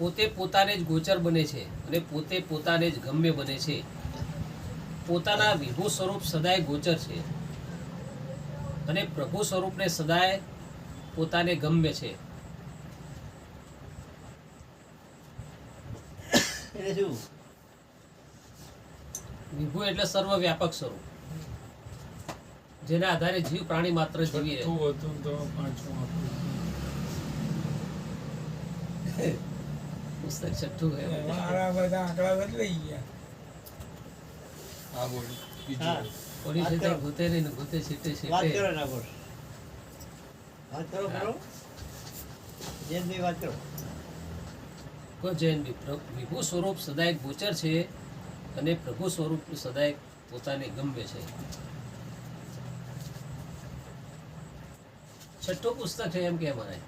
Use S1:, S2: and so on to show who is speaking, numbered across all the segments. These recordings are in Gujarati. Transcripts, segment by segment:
S1: પોતે પોતાને જ ગોચર બને છે અને પોતે પોતાને જ ગમ્ય બને છે. પોતાના વિભુ સ્વરૂપ સદાય ગોચર છે અને પ્રભુ સ્વરૂપને સદાય પોતાને ગમ્ય છે. વિભુ એટલે સર્વવ્યાપક સ્વરૂપ. જેના આધારે જીવ પ્રાણી માત્ર જીવી. રહે
S2: છઠ્ઠું હતું તો પાંચમું આપ્યું.
S1: પુસ્તક છઠ્ઠું છે
S3: મારા બધા. આંકડા બદલાઈ ગયા.
S2: હા બોલ
S1: કોની
S4: વાત
S1: છે તે
S4: કરો.
S1: નહીં ને ગોતે છેટે
S4: વાત કરો ના બોલ. વાત કરો કરો જયંતભાઈ વાત કરો.
S1: કો જૈન વિભુ સ્વરૂપ સદાય ગોચર છે અને પ્રભુ સ્વરૂપ સદાય પોતાને ગમે છે. છઠ્ઠું પુસ્તક છે એમ કે મને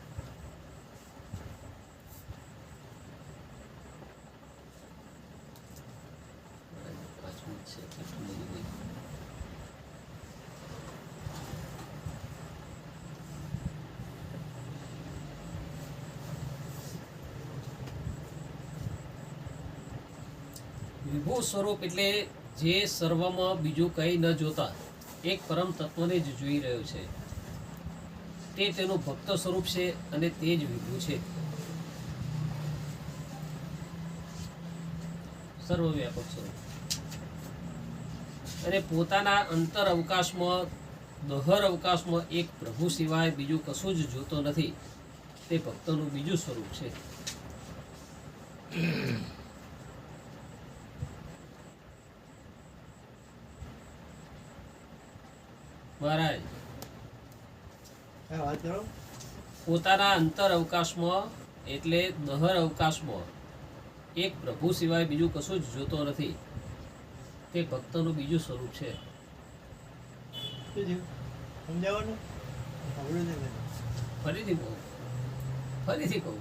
S1: પાંચમું જ છે છઠ્ઠું નથી કોઈ. વિભુ સ્વરૂપ એટલે જે સર્વમાં બીજું કંઈ ન જોતા, એક પરમ તત્વને જ જોઈ રહ્યો છે. તે તેનું ભક્ત સ્વરૂપ છે અને તે જ વિભુ છે. સર્વવ્યાપક સ્વરૂપ. અને પોતાના અંતર અવકાશમાં, દહર અવકાશમાં એક પ્રભુ સિવાય બીજું કશું જ જોતો નથી. તે ભક્તનું બીજું સ્વરૂપ છે. મહારાજ. પોતાના અંતર અવકાશમાં એટલે દહર અવકાશમાં એક પ્રભુ સિવાય બીજું કશું જ જોતો નથી. તે ભક્તનું બીજું સ્વરૂપ છે. ફરીથી કહું. ફરીથી કહું.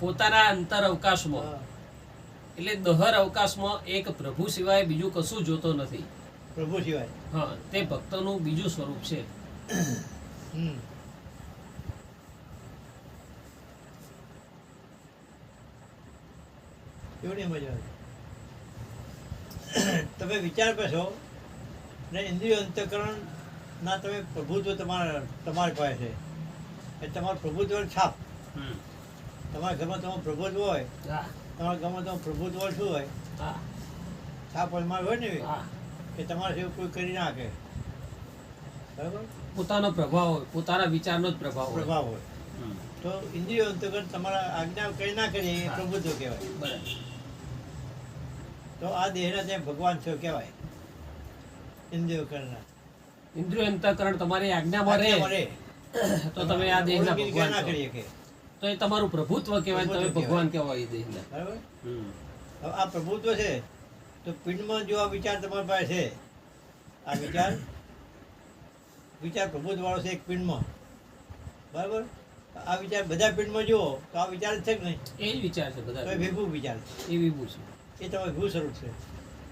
S1: પોતાના અંતર અવકાશમાં એટલે દહર અવકાશમાં એક પ્રભુ સિવાય બીજું કશું જોતો નથી.
S4: પ્રભુ સિવાય.
S1: હા તે ભક્તનું બીજું સ્વરૂપ છે.
S4: કેવડી મજા આવે. તમે વિચાર કરશો ને ઇન્દ્રિય અંતકરણ ના તમે પ્રભુત્વ તમારા તમારી પાસે છે. એ તમારું પ્રભુત્વ છાપ.
S1: હમ.
S4: તમારા ઘરમાં તમારું પ્રભુત્વ હોય.
S1: હા.
S4: તમારા ઘરમાં તમારું પ્રભુત્વ શું હોય?
S1: હા.
S4: છાપ હોય ને?
S1: હા.
S4: કે તમારા જેવું કોઈ કરી નાખે. બરાબર?
S1: પોતાનો પ્રભાવ હોય પોતાના વિચારનો જ પ્રભાવ હોય.
S4: પ્રભાવ હોય. તો ઇન્દ્રિયો અંતર્ગત તમારા આજ્ઞા કઈ ના કરીએ એ
S1: હા.
S4: કહેવાય.
S1: બરાબર.
S4: તો આ દેહના ત્યાં ભગવાન છો કહેવાય. ઇન્દ્રિયો કરના.
S1: ઇન્દ્રિય અંતઃકરણ તમારી આજ્ઞામાં રહે. તો તમે આ દેહના ભગવાન
S4: ના
S1: છો.
S4: કરીએ કે.
S1: તો એ તમારું પ્રભુત્વ કહેવાય તમે ભગવાન કહેવાય એ દેહના.
S4: બરાબર? આ પ્રભુત્વ છે તો પિંડમાં જો આ વિચાર તમારી પાસે છે આ વિચાર વિચાર પ્રભુત્વ વાળો છે એક પિંડમાં. બરાબર? આ વિચાર બધા પિંડમાં જુઓ તો આ વિચાર છે કે નહીં?
S1: એ જ વિચાર છે બધા
S4: વિભુ વિચાર છે.
S1: એ વિભુ છે.
S4: એ તમારું ભૂ સ્વરૂપ છે.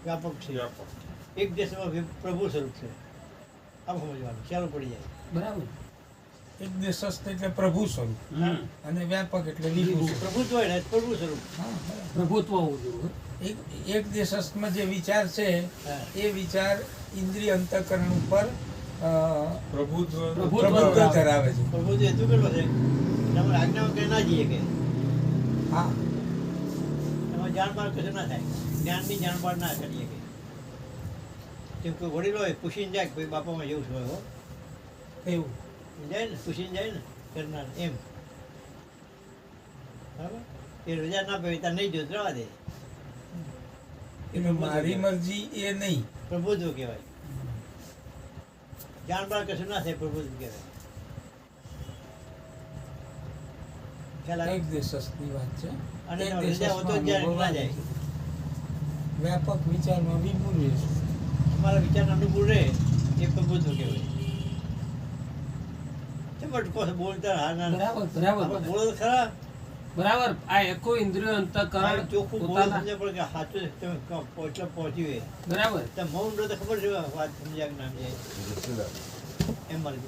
S4: વ્યાપક છે.
S2: વ્યાપક.
S4: એક દેશમાં પ્રભુ સ્વરૂપ છે. આમ સમજવાનું ચાલુ પડી જાય.
S1: બરાબર.
S3: એક દેશસ્થ એટલે પ્રભુ સ્વરૂપ. અને વ્યાપક એટલે વિભુ
S4: પ્રભુત્વ પ્રભુ સ્વરૂપ.
S1: પ્રભુત્વ હોવું જોઈએ.
S3: એક એક દેશસ્થમાં જે વિચાર છે એ વિચાર ઇન્દ્રિય અંતઃકરણ ઉપર
S2: પ્રભુત્વ
S1: પ્રભુત્વ ધરાવે.
S3: છે.
S4: પ્રભુત્વ હેતુ કેટલો છે કઈ ના જઈએ કે.
S3: હા.
S4: તમારે જાણબાર કશું ના થાય. જ્ઞાનની જાણબાર ના કરીએ કે. જેમ કોઈ વડીલો હોય પૂછીને જાય કે ભાઈ બાપામાં જેવું છે હો.
S3: એવું.
S4: જાય ને પૂછીને જાય ને કરનાર એમ બરાબર એ રજા ના પાડી ત્યાં નહીં જોત રહેવા દે
S3: એટલે મારી મરજી એ નહીં.
S4: પ્રભુત્વ કહેવાય. જાણબાળ કશું ના થાય પ્રભુત્વ કહેવાય?
S3: એક દેશસ્થની વાત છે.
S4: અને.
S3: વ્યાપક વિચારમાં વિભુ રહે
S4: અમારા વિચાર અનુકૂળ રહે એ પ્રભુત્વ કહેવાય. ચમટકો છે બોલતા હા ના ના.
S1: બરાબર. બરાબર
S4: બોલો તો ખરા.
S1: બરાબર. આ એકો ઇન્દ્રિય અંતકરણ
S4: ચોખ્ખું બોલો
S1: પોતાના
S4: સમજે પણ કે સાચું છે તમે એટલે પહોંચી હોય
S1: બરાબર.
S4: તો મૌન તો ખબર છે વાત સમજ્યા નામ છે. એમ મારી.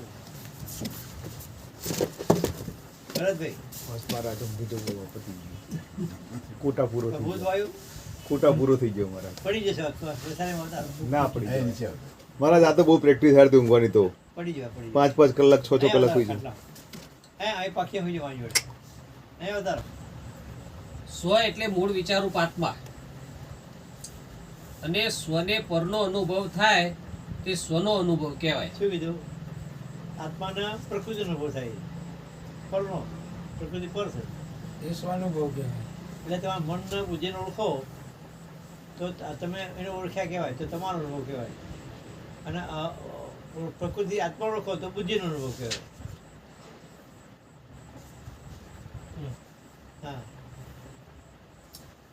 S4: ભરતભાઈ.
S5: બસ મારા તો ભૂતો પતી ગયું. કોટા પૂરો થઈ
S4: ભૂત
S5: ગયો.
S4: વાયુ?
S5: કોટા પૂરો થઈ ગયો મારા.
S4: પડી જશે
S5: ના પડી જાય મારા આ તો બહુ પ્રેક્ટિસ હારતી ઊંઘવાની તો.
S4: પડી જવા પડી
S5: પાંચ પાંચ કલાક છ છ કલાક હોઈ
S4: જાય
S5: જાય
S4: હે આ પાખી હોઈ જવાની જોડે અહીં વધારો.
S1: સ્વ એટલે મૂળ વિચારૂપ આત્મા અને સ્વને પરનો અનુભવ થાય તે સ્વનો અનુભવ કહેવાય.
S4: શું કીધું? આત્માના પ્રકૃતિનો અનુભવ થાય. પરનો. પ્રકૃતિ પર છે.
S3: એ સ્વાનુભવ કહેવાય.
S4: એટલે તમારા મનને બુદ્ધિને ઓળખો તો તમે એને ઓળખ્યા કહેવાય તો તમારો અનુભવ કહેવાય. અને પ્રકૃતિ આત્મા ઓળખો તો બુદ્ધિનો અનુભવ કહેવાય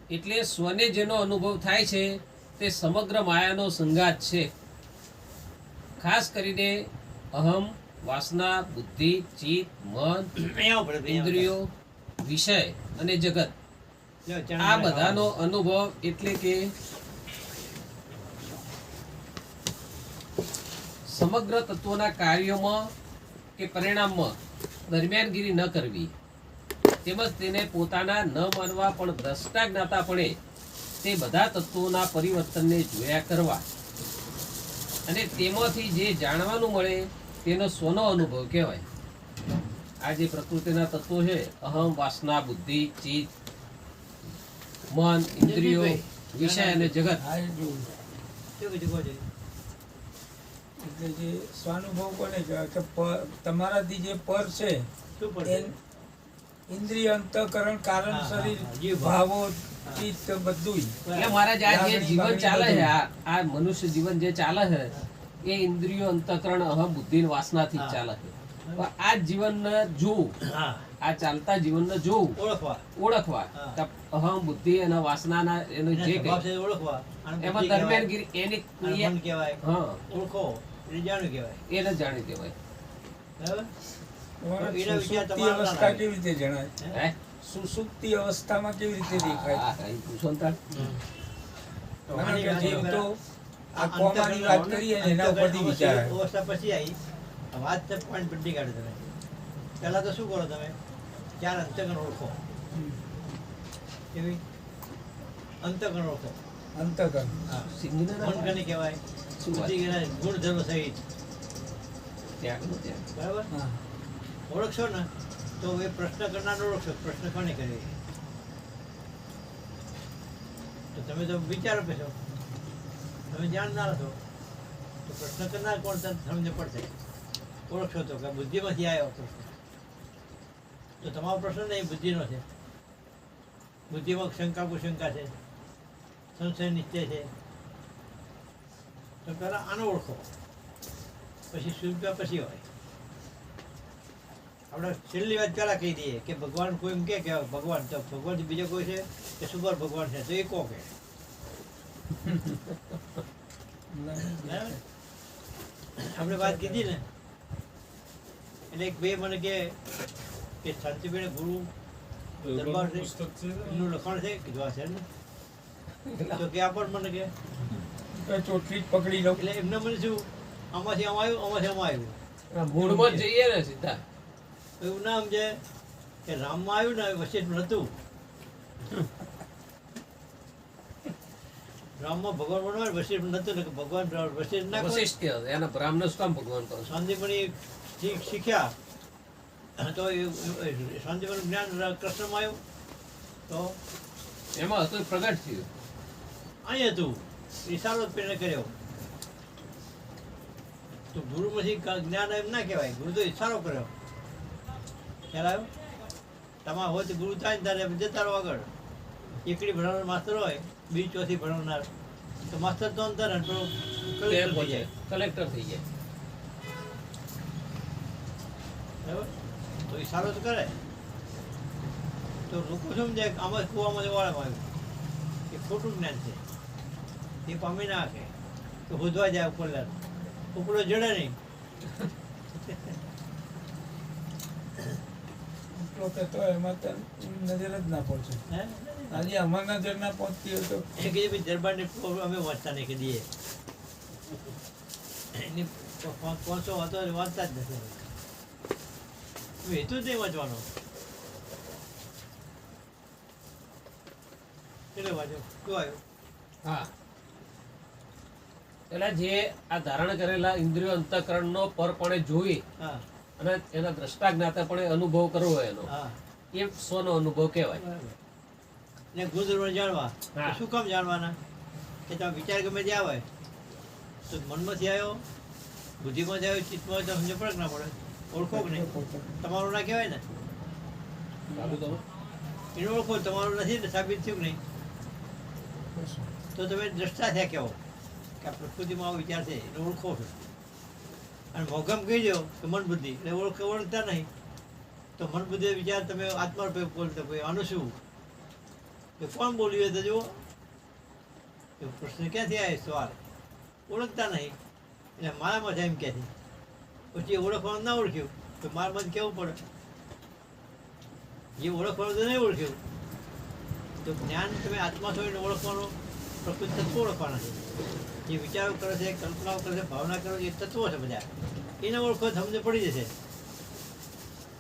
S1: એટલે સ્વને જેનો અનુભવ થાય છે તે સમગ્ર માયાનો સંઘાત છે. ખાસ કરીને અહમ વાસના બુદ્ધિ ચિત્ત મન ઇન્દ્રિયો વિષય અને જગત. આ બધાનો અનુભવ એટલે કે સમગ્ર તત્વોના કાર્યોમાં કે પરિણામમાં દરમિયાનગીરી ન કરવી. તેમજ તેને પોતાના ન માનવા પણ દ્રષ્ટા જ્ઞાતાપણે તે બધા તત્વોના પરિવર્તનને જોયા કરવા. અને તેમાંથી જે જાણવાનું મળે તેનો સોનો અનુભવ કહેવાય. આ જે પ્રકૃતિના તત્વો છે, અહમ, વાસના, બુદ્ધિ, ચિત્ત, મન, ઇન્દ્રિયો, વિષય અને જગત
S3: આ એ જોયું
S4: શું કીધું કહો છો?
S3: એટલે જે સ્વાનુભવ કોને કહેવાય? કે તમારાથી જે પર છે ઇન્દ્રિય અંતઃકરણ કારણ શરીર ભાવો. ચિત્ત બધું
S1: એટલે મહારાજ આ જે જીવન ચાલે છે આ મનુષ્ય જીવન જે ચાલે છે એ ઇન્દ્રિયો અંતકરણ અહમ બુદ્ધિ વાસનાથી ચાલે છે. આ જીવનને જોવું. આ ચાલતા જીવનને જોવું.
S4: ઓળખવા.
S1: ઓળખવા. અહમ બુદ્ધિ અને વાસનાના એનું જે
S4: ઓળખવા.
S1: એમાં દરમિયાનગીરી એની હા.
S4: ઓળખો. એટલે કહેવાય.
S1: એને જાણી દેવાય
S4: બરાબર? તો એના વિચાર
S3: સુષુપ્તિ
S4: તમારા ના
S3: અવસ્થા
S4: લાગે.
S3: કેવી રીતે જણાય? સુસુપ્તિ અવસ્થામાં કેવી રીતે દેખાય?
S1: હા, હા, એ પૂછો ને તાર.
S3: કારણ કે
S4: આની
S3: જીવ
S4: વાત
S3: તો આ કોમાની વાત કરીએ ને એના ઉપરથી વિચાર
S4: અવસ્થા પછી આવી વાત તો પોઈન્ટ બદલી કાઢો તમે. પહેલા તો શું કરો તમે? ચાર અંતગણ ઓળખો. એવી અંતકરણ ઓળખો.
S3: અંતગણ
S4: હા.
S1: સિંહને ના
S4: મન કહેવાય.
S1: શું વાત?
S4: બુદ્ધિ કહેવાય ગુણ ધર્મ સહિત
S1: ત્યાં આગળ
S4: બરાબર? ઓળખશો ને તો એ પ્રશ્ન કરનાર ઓળખશો પ્રશ્ન કોને કરે તો તમે તો વિચારો પેશો તમે જાણનાર છો. તો પ્રશ્ન કરનાર કોણ સમજ પડશે. ઓળખશો તો કે બુદ્ધિમાંથી આવ્યો પ્રશ્ન. તો તમારો પ્રશ્ન નહીં બુદ્ધિનો છે. બુદ્ધિમાં શંકા કુશંકા છે. સંશય નિશ્ચય છે. તો પહેલાં આને ઓળખો. પછી શુદ્ધ પછી હોય. આપણે છેલ્લી વાત પહેલાં કહી દઈએ કે ભગવાન કોઈ એમ કે ભગવાન, તો ભગવાન બીજો કોઈ છે? કે સુપર ભગવાન છે, તો એ કહો? કે આપણે વાત કીધી ને? એટલે એક બે મને કે કે શાંતિબેન ગુરુ, દરબાર લખાણ છે, કીધું છે ને? તો કે આ પણ મને કે
S3: ચોટલી જ પકડી લઉં.
S4: એટલે એમને મને શું આમાંથી આમાં આવ્યું આમાંથી આમાં આવ્યું.
S1: મૂળમાં જઈએ ને સીધા.
S4: એવું ના સમજે. કે રામમાં આવ્યું ને વચ્ચે હતું. રામમાં ભગવાન બનવા વશિષ્ઠ નહોતું ને ભગવાન વશિષ્ઠ ના
S1: વશિષ્ઠ કહેવાય. એના બ્રાહ્મણ શું કામ ભગવાન કહો
S4: શાંતિપણી શીખ શીખ્યા. તો શાંતિપણ જ્ઞાન કૃષ્ણમાં આવ્યું. તો
S1: એમાં હતું પ્રગટ થયું.
S4: અહીં હતું. ઈશારો જ પેને કર્યો તો ગુરુ પછી જ્ઞાન એમ ના કહેવાય. ગુરુ તો ઈશારો કર્યો ખ્યાલ આવ્યો? તમારે હોય તો ગુરુ થાય ને ત્યારે જતા રહો આગળ. એકડી ભણાવનાર માસ્તર હોય બીજી ચોથી ભણાવનાર તો માસ્તર તો અંતર ને પેલો થઈ જાય.
S1: કલેક્ટર થઈ જાય.
S4: બરાબર? તો ઈશારો તો કરે. તો લોકો સમજે આમાં કુવામાં જવાળા વાળામાં આવ્યું એ ખોટું જ્ઞાન છે. એ પામી નાખે. તો હોદવા જાય ઉપરલા. ઉપલો જડે નહીં.
S3: તો એમાં નજર ના પહોંચતી
S4: એની પહોંચો વાંચો વાંચતા જ નથી. હેતુ જ નહીં વાંચવાનો. એટલે વાંચો. કયો આવ્યો?
S1: હા. એટલે જે આ ધારણ કરેલા ઇન્દ્રિયો અંતઃકરણનો પરપણે જોઈ
S4: હા.
S1: અને એના દ્રષ્ટા જ્ઞાતાપણે અનુભવ કરવો હોય એનો.
S4: હા.
S1: એ સોનો અનુભવ કહેવાય.
S4: ને ગુણધર્મ જાણવા. શું કામ જાણવાના? કે તમે વિચાર ગમે તે આવે તો મનમાંથી આવ્યો બુદ્ધિમાંથી આવ્યો ચિત્તમાં તો સમજ પડે ના પડે? ઓળખો કે નહીં? તમારું ના કહેવાય ને? એને ઓળખો તમારું નથી ને સાબિત થયું કે નહીં? તો તમે દ્રષ્ટા થયા કહેવો. કે પ્રકૃતિમાં આવો વિચાર છે, એને ઓળખો છો. અને મોગમ કહી દો કે મન બુદ્ધિ. એટલે ઓળખ ઓળખતા નહીં. તો મન બુદ્ધિ વિચાર તમે આત્મા રૂપે બોલતા ભાઈ આનું શું? કે કોણ બોલ્યું તો જુઓ. કે પ્રશ્ન ક્યાંથી આવે? સવાલ. ઓળખતા નહીં. એટલે મારામાં છે એમ છે. પછી ઓળખવાનું ના ઓળખ્યું, તો મારામાં કેવું પડે? જે ઓળખવાનું તો નહીં ઓળખ્યું, તો જ્ઞાન તમે આત્મા છો એને ઓળખવાનો? પ્રકૃતિ તત્વો ઓળખવાના છે. જે વિચારો કરે છે કલ્પનાઓ કરે છે ભાવના કરે છે એ તત્વો છે બધા. એને ઓળખો તો પડી જશે.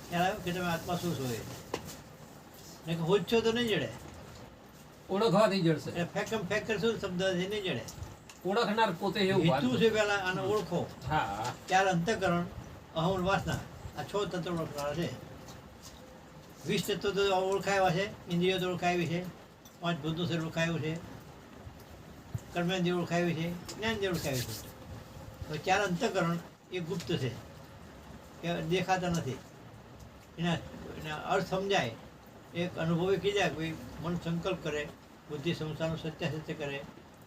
S4: ખ્યાલ આવ્યો કે તમે આત્મા શું છો એ? હોજ છો તો નહીં જડે.
S1: ઓળખવાથી જડશે.
S4: એટલે ફેકમ ફેક કરશો શબ્દ છે નહીં જડે.
S1: ઓળખનાર પોતે એવું
S4: હેતુ છે પહેલા આને ઓળખો.
S1: હા.
S4: ત્યારે અંતઃકરણ અહમ વાસના. આ છ તત્વ ઓળખવાના છે. વીસ તત્વો તો ઓળખાયા છે ઇન્દ્રિયો તો ઓળખાવી છે પાંચ ભૂતનું શરીર ઓળખાયું છે. કર્મેન્દ્રિય ઓળખાયું છે જ્ઞાનેન્દ્રિય ઓળખાયું છે. તો ચાર અંતઃકરણ એ ગુપ્ત છે એ દેખાતા નથી. એના એના અર્થ સમજાય. એક અનુભવે કીધા કોઈ મન સંકલ્પ કરે બુદ્ધિ સંસ્થાનું સત્ય સત્ય કરે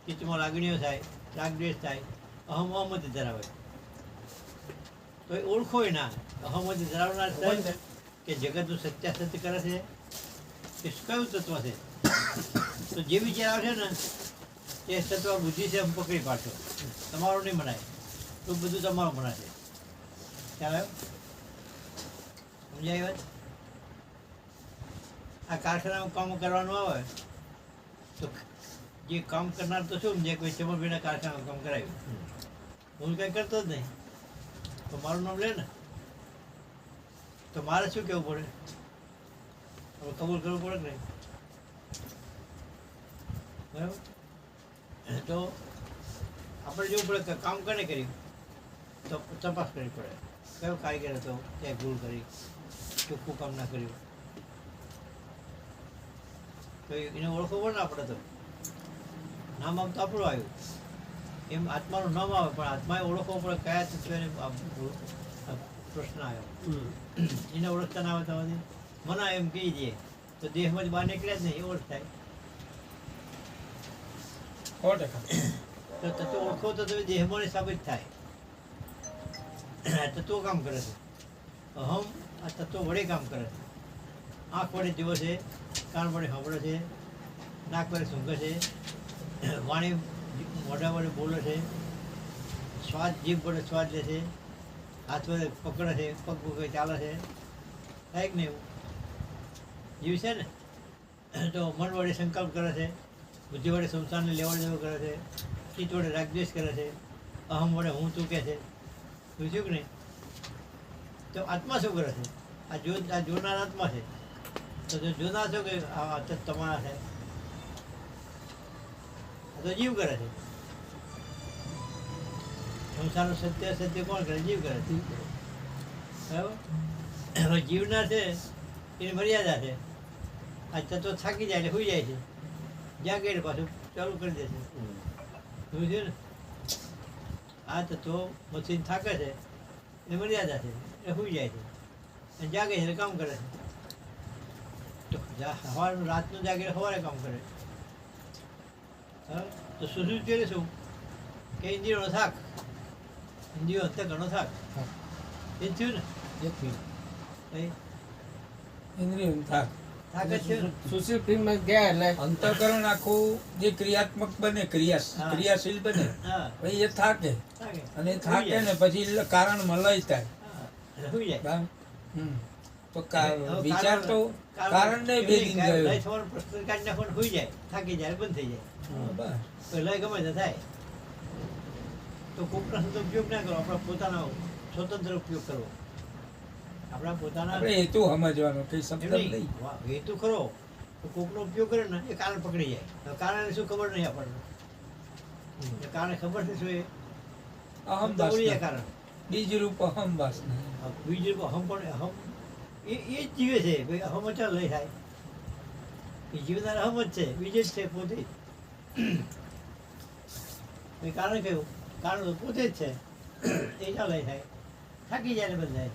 S4: ચિત્તમાં લાગણીઓ થાય રાગદ્વેષ થાય અહમ અહમતિ ધરાવે. તો એ ઓળખો એના ના અહમતિ ધરાવનાર કે જગતનું સત્ય સત્ય કરે છે કે કયું તત્વ છે? તો જે વિચાર આવશે ને એ તત્વ બુદ્ધિ છે પકડી પાડશો. તમારું નહીં મનાય. તો બધું તમારું મનાશે. ખ્યાલ આવ્યો? સમજાય વાત? આ કારખાનામાં કામ કરવાનું આવે, તો જે કામ કરનાર તો શું, જે કોઈ ચમરભાઈના કારખાનામાં કામ કરાવ્યું હું કંઈ કરતો જ નહીં. તો મારું નામ લે ને. તો મારે શું કહેવું પડે? હવે કબૂલ કરવું પડે કે નહીં? બરાબર? તો આપણે જોવું પડે કે કામ કોને કર્યું? તો તપાસ કરવી પડે. કયો કારીગર હતો? ક્યાંય ભૂલ કરી? ચોખ્ખું કામ ના કર્યું? તો એને ઓળખવું પડે ને આપણે તો. નામ આમ તો આપણું આવ્યું. એમ આત્માનું નામ આવે પણ આત્માએ ઓળખવો પડે કયા તત્વને પ્રશ્ન આવ્યો. એને ઓળખતા ના આવે તમારી મના એમ કહી દે. તો દેહમાં જ બહાર નીકળ્યા જ નહીં એ ઓળખાય
S3: સો
S4: ઓળખો તો તમે દેહમાં સાબિત થાય. તત્વો કામ કરે છે. અહમ આ તત્વો વડે કામ કરે છે. આંખ વડે જુએ છે, કાન વડે સાંભળે છે, નાક વડે સૂંઘે છે, વાણી મોઢા વડે બોલે છે સ્વાદ જીભ વડે સ્વાદ લે છે, હાથ વડે પકડે છે, પગ પગ ચાલે છે. થાય કે નહીં એવું? જીવ છે ને? તો મન વડે સંકલ્પ કરે છે. બુદ્ધિ વડે સંસારને લેવડ દેવડ કરે છે ચિત્ત વડે રાગદ્વેષ કરે છે, અહમ વડે હું તું કહે છે. પૂછ્યું કે નહીં? તો આત્મા શું કરે છે? આ જો, આ જોનાર આત્મા છે. તો જો જોનાર છો કે આ તમારા છે. આ તો જીવ કરે છે. સંસારનું સત્ય સત્ય કોણ કરે? જીવ કરે છે. બરાબર? હવે જીવનાર છે, એની મર્યાદા છે. આ તત્વ થાકી જાય એટલે સુઈ જાય છે. જાગે ગઈને પાછું ચાલુ કરી દે છે ને આ તત્વો મશીન થાકે છે એ મર્યાદા છે એ સુઈ જાય છે. અને જાગે છે કામ કરે છે. તો સવારનું રાતનું જાગે સવારે કામ કરે. હા તો સુસુજ એટલે શું કે ઇન્દ્રિયોનો થાક. ઇન્દ્રિયો અત્યારે ઘણો થાક. એ થયું ને? એ
S3: થયું. થાક
S4: થાક.
S1: સુશીલ ફિલ્મમાં ગયા એટલે
S3: અંતઃકરણ આખું જે ક્રિયાત્મક બને ક્રિયા ક્રિયાશીલ બને એ થાકે. અને થાકે
S4: જાય.
S3: ને પછી કારણ કારણમાં થાય.
S4: સુઈ જાય.
S3: હમ. તો કા- વિચાર તો
S4: કારણ- ને ભેગી
S3: ગયો.
S4: થવાનો પ્રશ્ન કાઢી નાખો જાય. થાકી જાય બંધ થઈ જાય. લય ગમે તે થાય. તો કોઈ પ્રશ્ન ઉપયોગ ના કરો આપણા પોતાના સ્વતંત્ર ઉપયોગ કરવો. આપણા પોતાના
S3: આપણે હેતુ સમજવાનો કઈ શબ્દ
S4: નહીં, હેતુ ખરો. કોકનો ઉપયોગ કરે ને એ કારણ પકડી જાય. કારણ કારણે શું ખબર નહીં આપણને. કારણ ખબર છે શું એ?
S3: અહમ
S4: કારણ.
S3: બીજ રૂપ અહમ વાસના.
S4: બીજ રૂપ હમ પણ અહમ એ એ જ જીવે છે. ભાઈ અહમ જ લઈ થાય. એ જીવનાર અહમ જ છે. બીજે જ છે પોતે. જ કારણ કહ્યું કારણ પોતે જ છે. એ જ લઈ થાય. થાકી જાય ને બધાય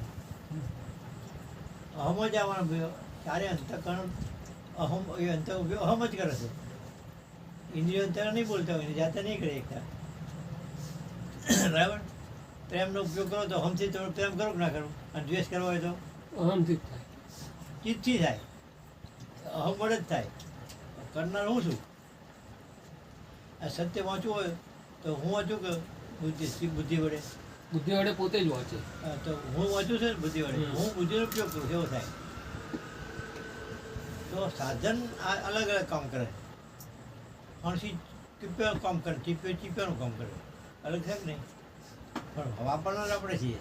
S4: અહમ જ આવવાનો ભયો ત્યારે અંતકરણ અહમ એ અંત અહમ જ કરે છે. ઇન્દ્રિયો અંતર નહીં બોલતા હોય જાતે નહીં કરે એકતા. બરાબર? પ્રેમનો ઉપયોગ કરો તો અહમથી તમે પ્રેમ કરો કે ના કરો? અને દ્વેષ કરવો હોય તો?
S1: અહમથી જ થાય.
S4: ચિત્તથી થાય. અહમ વડે જ થાય. કરનાર હું છું? આ સત્ય વાંચવું હોય તો હું વાંચું કે બુદ્ધિ બુદ્ધિ વડે?
S1: બુદ્ધિ વડે પોતે જ વાંચે.
S4: તો હું વાંચું છું બુદ્ધિ વડે. હું બુદ્ધિનો ઉપયોગ કરું એવો થાય. તો સાધન આ અલગ અલગ કામ કરે. ફણસી ચીપ્યો કામ કરે ચીપ્યો ટીપ્યાનું કામ કરે. અલગ છે કે નહીં? પણ વાપરનાર આપણે છીએ.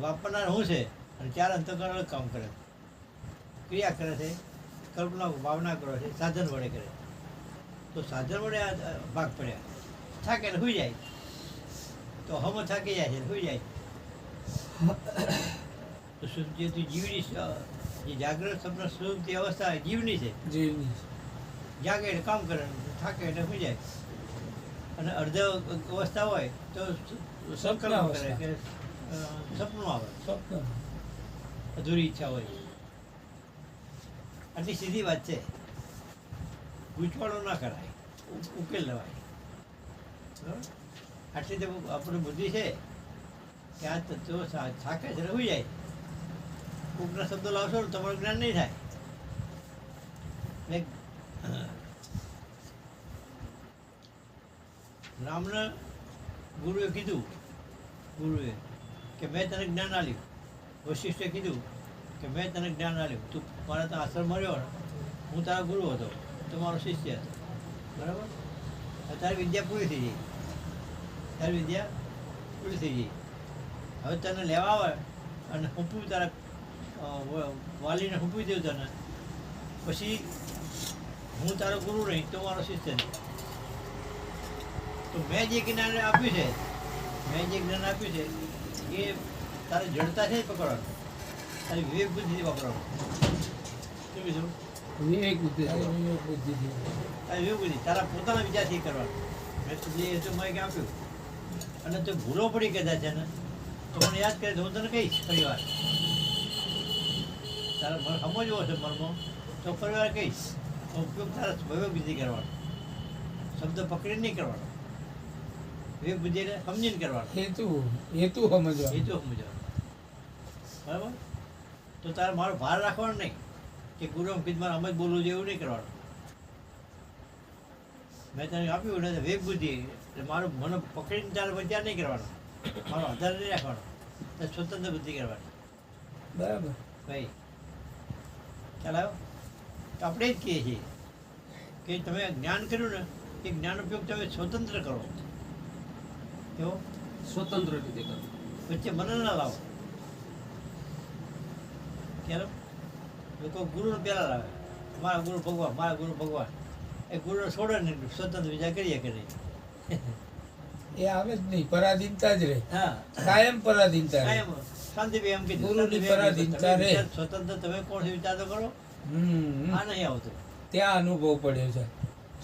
S4: વાપરનાર હું છે અને ચાર અંતકરણ અલગ કામ કરે. ક્રિયા કરે છે કલ્પના ભાવના કરે છે સાધન વડે કરે તો સાધન વડે ભાગ પડ્યા. થાકે ને સુઈ જાય. તો હમ થાકી જાય છે સુઈ જાય તો તું જીવની જે જાગ્રત સ્વપ્ન સુષુપ્તિ અવસ્થા જીવની છે.
S3: જીવની
S4: જાગે એટલે કામ કરે થાકે એટલે સુઈ જાય. અને અર્ધ અવસ્થા હોય તો સંકલ્પ કરે કે સપનું આવે.
S3: સ્વપ્ન
S4: અધૂરી ઈચ્છા હોય. આટલી સીધી વાત છે. ગૂંચવાડો ના કરાય. ઉકેલ લેવાય. બરાબર? આટલી તો આપણી બુદ્ધિ છે કે આ તત્વો થાકે છે રહી જાય. કોકના શબ્દો લાવશો ને તમારું જ્ઞાન નહીં થાય. રામને ગુરુએ કીધું, ગુરુએ કે મેં તને જ્ઞાન આપ્યું. વશિષ્ઠે કીધું કે મેં તને જ્ઞાન આપ્યું. તું મારા ત્યાં આશ્રમ મળ્યો હું તારો ગુરુ હતો. તું મારો શિષ્ય હતો. બરાબર? અત્યારે વિદ્યા પૂરી થઈ ગઈ. તારી વિદ્યા પૂરી થઈ ગઈ. હવે તને લેવા આવે અને હુંપવી તારા વાલીને હુંપવી દઉં તને. પછી હું તારો ગુરુ નહીં તો મારો શિષ્ય તો મેં જે જ્ઞાન આપ્યું છે મેં જે જ્ઞાન આપ્યું છે એ તારે જડતા છે પકડવાનું? તારી વિવેક બુદ્ધિથી વાપરવાનું શું કીધું?
S1: વિવેક બુદ્ધિ
S3: તારી વિવેક બુદ્ધિથી.
S4: તારી વિવેક બુદ્ધિ તારા પોતાના વિચારથી કરવાનું. મેં તો જે તો મેં આપ્યું? અને તો ભૂલો પડી કહેતા છે ને તો મને યાદ કરે તો હું તને કહીશ પરિવાર વાર તારે મને સમજવો છે મનમાં તો પરિવાર કહીશ. તો ઉપયોગ તારા ભવ્ય બુદ્ધિ કરવાનો. શબ્દ પકડી નહીં કરવાનો. વિવેક બુદ્ધિને સમજીને કરવાનો.
S3: હેતુ હેતુ સમજવા
S4: હેતુ સમજવા બરાબર? તો તારે મારો ભાર રાખવાનો નહીં કે ગુરુ કીધું મારે અમે જ બોલવું જોઈએ એવું નહીં કરવાનું. મેં તને આપ્યું ને વેગ બુદ્ધિ એટલે મારું મને પકડીને તારે વિચાર નહીં કરવાનો. મારો આધાર નહીં રાખવાનો. તો સ્વતંત્ર બુદ્ધિ કરવાની.
S3: બરાબર.
S4: ભાઈ ખ્યાલ આવ્યો? તો આપણે જ કહીએ છીએ કે તમે જ્ઞાન કર્યું ને એ જ્ઞાન ઉપયોગ તમે સ્વતંત્ર કરો. કેવો?
S1: સ્વતંત્ર રીતે કરો.
S4: વચ્ચે મને ના લાવો. ખ્યાલ? લોકો ગુરુને પહેલાં લાવે. મારા ગુરુ ભગવાન મારા ગુરુ ભગવાન. એ ગુરુ છોડે ને સ્વતંત્ર વિચાર કરીએ કે નહીં
S3: એ આવે જ નહીં પરાધીનતા જ રહે. કાયમ પરાધીનતા રહે.
S4: શાંતિભાઈ એમ કીધું
S3: ગુરુની પરાધીનતા રહે.
S4: સ્વતંત્ર તમે કોણ વિચાર તો કરો.
S3: હમ.
S4: આ નહીં આવતો.
S3: ત્યાં અનુભવ પડ્યો છે.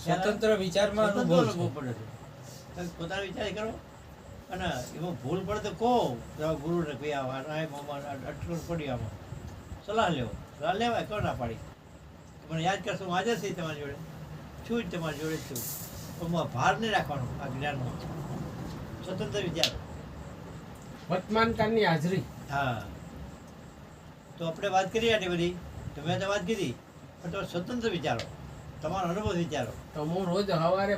S3: સ્વતંત્ર વિચારમાં અનુભવ
S4: અનુભવ
S3: છે.
S4: છે. પોતાનો વિચાર કરો. અને એમાં ભૂલ પડે તો કહો. તમારા ગુરુને કહી આવા આમાં અટકણ પડી આમાં. સલાહ લેવો. સલાહ લેવાય કોણ ના પાડી. મને યાદ કરશો હું હાજર થઈ તમારી જોડે. છું જ તમારી જોડે છું. ભાર નહીં રાખવાનો આ જ્ઞાનમાં સ્વતંત્ર વિચાર
S1: વર્તમાન કાળની હાજરી.
S4: હા. તો આપણે વાત કરી આટલી બધી? તો મેં તો વાત કરી. પણ તમે સ્વતંત્ર વિચારો. તમારો અનુભવ વિચારો.
S1: તો હું રોજ સવારે